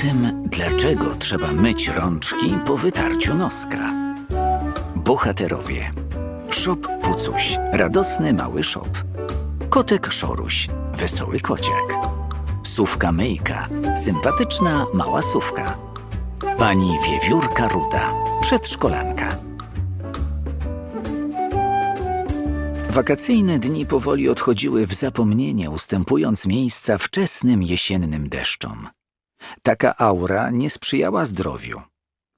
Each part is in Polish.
tym, dlaczego trzeba myć rączki po wytarciu noska. Bohaterowie. Szop Pucuś, radosny mały szop. Kotek Szoruś, wesoły kociak. Sówka Myjka, sympatyczna mała sówka. Pani Wiewiórka Ruda, przedszkolanka. Wakacyjne dni powoli odchodziły w zapomnienie, ustępując miejsca wczesnym jesiennym deszczom. Taka aura nie sprzyjała zdrowiu.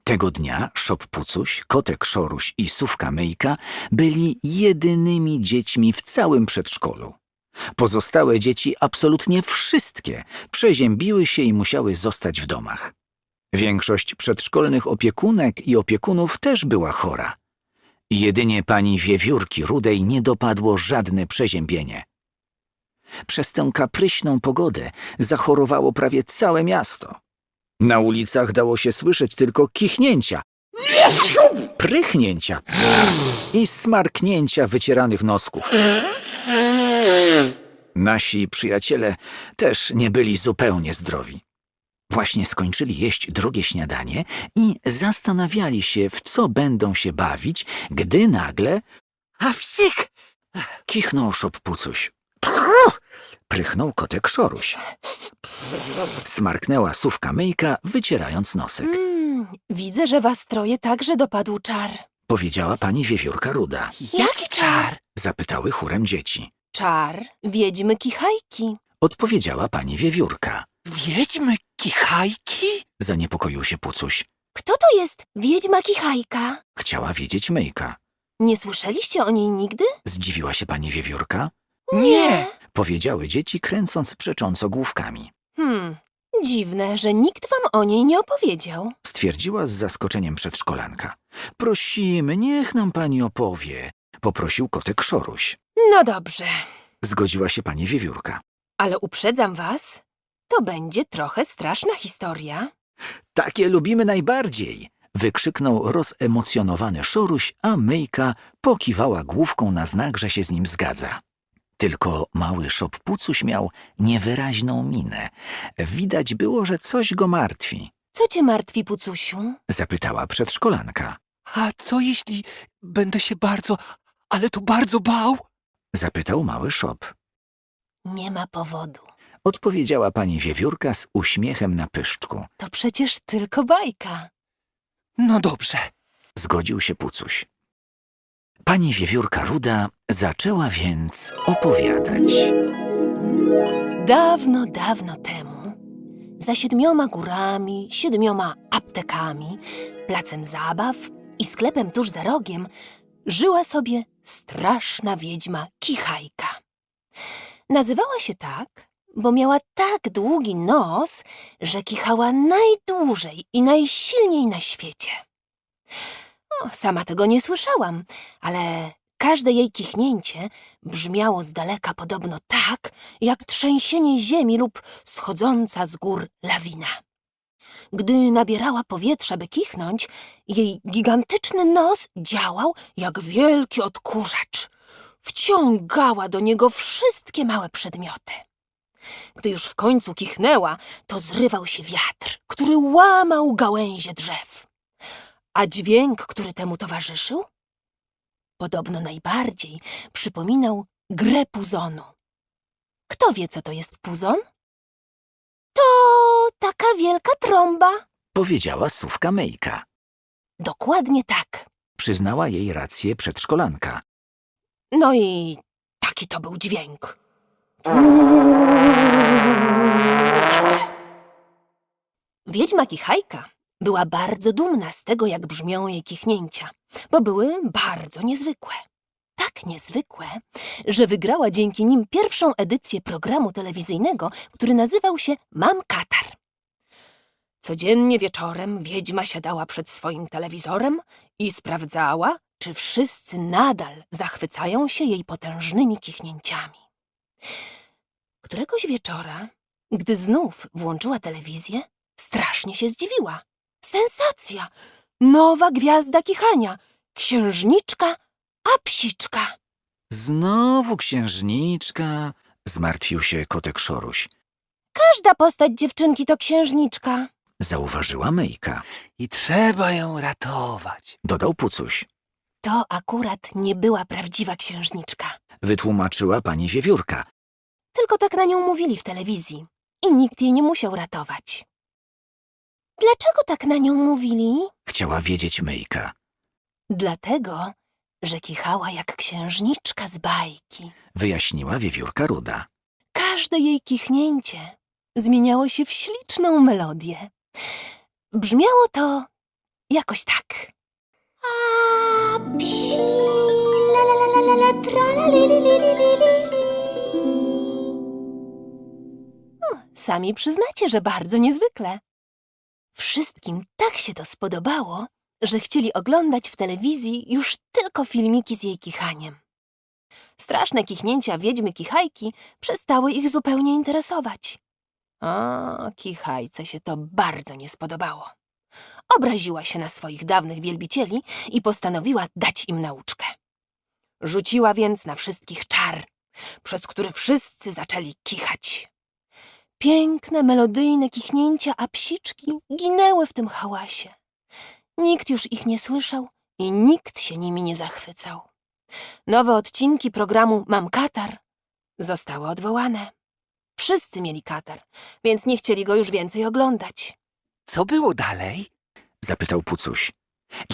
Tego dnia Szop Pucuś, Kotek Szoruś i Sówka Myjka byli jedynymi dziećmi w całym przedszkolu. Pozostałe dzieci, absolutnie wszystkie, przeziębiły się i musiały zostać w domach. Większość przedszkolnych opiekunek i opiekunów też była chora. Jedynie pani Wiewiórki Rudej nie dopadło żadne przeziębienie. Przez tę kapryśną pogodę zachorowało prawie całe miasto. Na ulicach dało się słyszeć tylko kichnięcia, prychnięcia i smarknięcia wycieranych nosków. Nasi przyjaciele też nie byli zupełnie zdrowi. Właśnie skończyli jeść drugie śniadanie i zastanawiali się, w co będą się bawić, gdy nagle A wsik! kichnął szop pucuś. Prychnął kotek szoruś. Smarknęła sówka myjka, wycierając nosek. Mm, widzę, że was troje także dopadł czar. Powiedziała pani wiewiórka ruda. Jaki czar? Zapytały chórem dzieci. Czar wiedźmy kichajki. Odpowiedziała pani wiewiórka. Wiedźmy kichajki? Zaniepokoił się pucuś. Kto to jest wiedźma kichajka? Chciała wiedzieć myjka. Nie słyszeliście o niej nigdy? Zdziwiła się pani wiewiórka. Nie. Powiedziały dzieci, kręcąc przecząco główkami. Hmm, dziwne, że nikt wam o niej nie opowiedział. Stwierdziła z zaskoczeniem przedszkolanka. Prosimy, niech nam pani opowie. Poprosił kotek szoruś. No dobrze, Zgodziła się pani wiewiórka. ale uprzedzam was, to będzie trochę straszna historia. Takie lubimy najbardziej! Wykrzyknął rozemocjonowany szoruś, a myjka pokiwała główką na znak, że się z nim zgadza. Tylko mały szop pucuś miał niewyraźną minę. Widać było, że coś go martwi. Co cię martwi, Pucusiu? Zapytała przedszkolanka. A co jeśli będę się bardzo, ale to bardzo bał? Zapytał mały szop. Nie ma powodu. Odpowiedziała pani wiewiórka z uśmiechem na pyszczku. To przecież tylko bajka. No dobrze. Zgodził się pucuś. Pani wiewiórka ruda zaczęła więc opowiadać. Dawno, dawno temu, za siedmioma górami, siedmioma aptekami, placem zabaw i sklepem tuż za rogiem, żyła sobie straszna wiedźma Kichajka. Nazywała się tak, bo miała tak długi nos, że kichała najdłużej i najsilniej na świecie. O, sama tego nie słyszałam, ale każde jej kichnięcie brzmiało z daleka podobno tak, jak trzęsienie ziemi lub schodząca z gór lawina. Gdy nabierała powietrza, by kichnąć, jej gigantyczny nos działał jak wielki odkurzacz. Wciągała do niego wszystkie małe przedmioty. Gdy już w końcu kichnęła, to zrywał się wiatr, który łamał gałęzie drzew. A dźwięk, który temu towarzyszył? Podobno najbardziej przypominał grę puzonu. Kto wie, co to jest puzon? To taka wielka trąba. Powiedziała sówka myjka. Dokładnie tak. Przyznała jej rację przedszkolanka. No i taki to był dźwięk. Wiedźma Kichajka była bardzo dumna z tego, jak brzmią jej kichnięcia, bo były bardzo niezwykłe. Tak niezwykłe, że wygrała dzięki nim pierwszą edycję programu telewizyjnego, który nazywał się Mam Katar. Codziennie wieczorem wiedźma siadała przed swoim telewizorem i sprawdzała, czy wszyscy nadal zachwycają się jej potężnymi kichnięciami. Któregoś wieczora, gdy znów włączyła telewizję, strasznie się zdziwiła. Sensacja! Nowa gwiazda kichania! Księżniczka, a psiczka! Znowu księżniczka, zmartwił się kotek szoruś. Każda postać dziewczynki to księżniczka. Zauważyła Myjka. I trzeba ją ratować. Dodał Pucuś. To akurat nie była prawdziwa księżniczka. Wytłumaczyła pani Wiewiórka. Tylko tak na nią mówili w telewizji. I nikt jej nie musiał ratować. Dlaczego tak na nią mówili? Chciała wiedzieć Myjka. Dlatego, że kichała jak księżniczka z bajki. Wyjaśniła Wiewiórka Ruda. Każde jej kichnięcie zmieniało się w śliczną melodię. Brzmiało to jakoś tak. A psi, la la la la la tra la li li li li li. Hmm, Sami przyznacie, że bardzo niezwykle. Wszystkim tak się to spodobało, że chcieli oglądać w telewizji już tylko filmiki z jej kichaniem. Straszne kichnięcia wiedźmy kichajki przestały ich zupełnie interesować. O, kichajce się to bardzo nie spodobało. Obraziła się na swoich dawnych wielbicieli i postanowiła dać im nauczkę. Rzuciła więc na wszystkich czar, przez który wszyscy zaczęli kichać. Piękne, melodyjne kichnięcia a psiczki ginęły w tym hałasie. Nikt już ich nie słyszał i nikt się nimi nie zachwycał. Nowe odcinki programu Mam Katar zostały odwołane. Wszyscy mieli katar, więc nie chcieli go już więcej oglądać. Co było dalej? Zapytał Pucuś.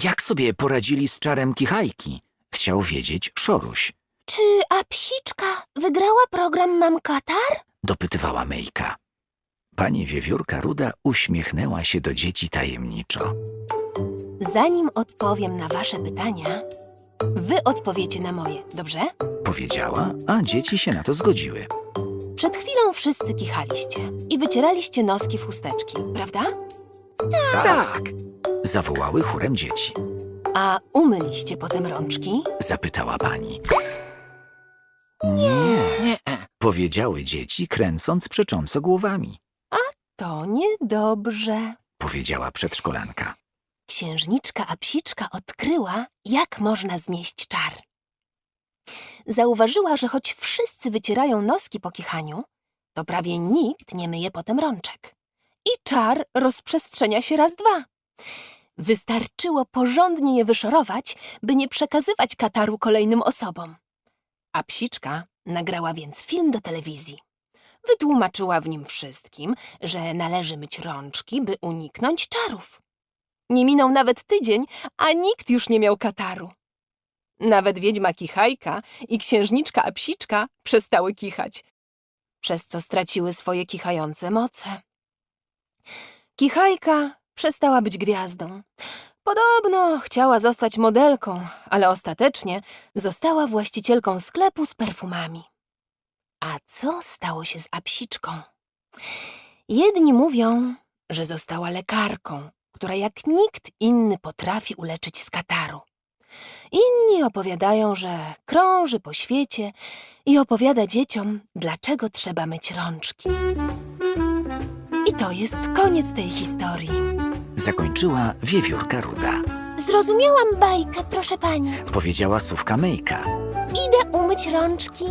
Jak sobie poradzili z czarem kichajki? Chciał wiedzieć Szoruś. Czy a psiczka wygrała program Mam Katar? Dopytywała Myjka. Pani Wiewiórka Ruda uśmiechnęła się do dzieci tajemniczo. Zanim odpowiem na wasze pytania, wy odpowiecie na moje, dobrze? Powiedziała, a dzieci się na to zgodziły. Przed chwilą wszyscy kichaliście i wycieraliście noski w chusteczki, prawda? Tak. Zawołały chórem dzieci. A umyliście potem rączki? Zapytała pani. Nie, Nie. Powiedziały dzieci, kręcąc przecząco głowami. To niedobrze. Powiedziała przedszkolanka. Księżniczka a psiczka odkryła, jak można znieść czar. Zauważyła, że choć wszyscy wycierają noski po kichaniu, to prawie nikt nie myje potem rączek. I czar rozprzestrzenia się raz dwa. Wystarczyło porządnie je wyszorować, by nie przekazywać kataru kolejnym osobom. A psiczka nagrała więc film do telewizji. Wytłumaczyła w nim wszystkim, że należy myć rączki, by uniknąć czarów. Nie minął nawet tydzień, a nikt już nie miał kataru. Nawet wiedźma kichajka i księżniczka psiczka przestały kichać, przez co straciły swoje kichające moce. Kichajka przestała być gwiazdą. Podobno chciała zostać modelką, ale ostatecznie została właścicielką sklepu z perfumami. A co stało się z apsiczką? Jedni mówią, że została lekarką, która jak nikt inny potrafi uleczyć z kataru. Inni opowiadają, że krąży po świecie i opowiada dzieciom, dlaczego trzeba myć rączki. I to jest koniec tej historii. Zakończyła Wiewiórka Ruda. Zrozumiałam bajkę, proszę pani. Powiedziała Sówka Myjka. Idę umyć rączki.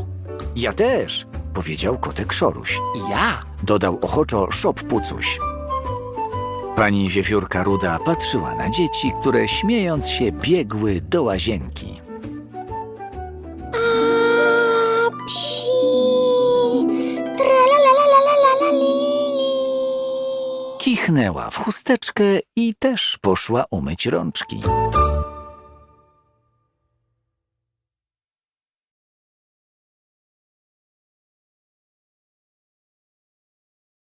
Ja też, powiedział kotek Szoruś. Ja. Dodał ochoczo Szop Pucuś. Pani Wiewiórka Ruda patrzyła na dzieci, które śmiejąc się biegły do łazienki. Kichnęła w chusteczkę i też poszła umyć rączki.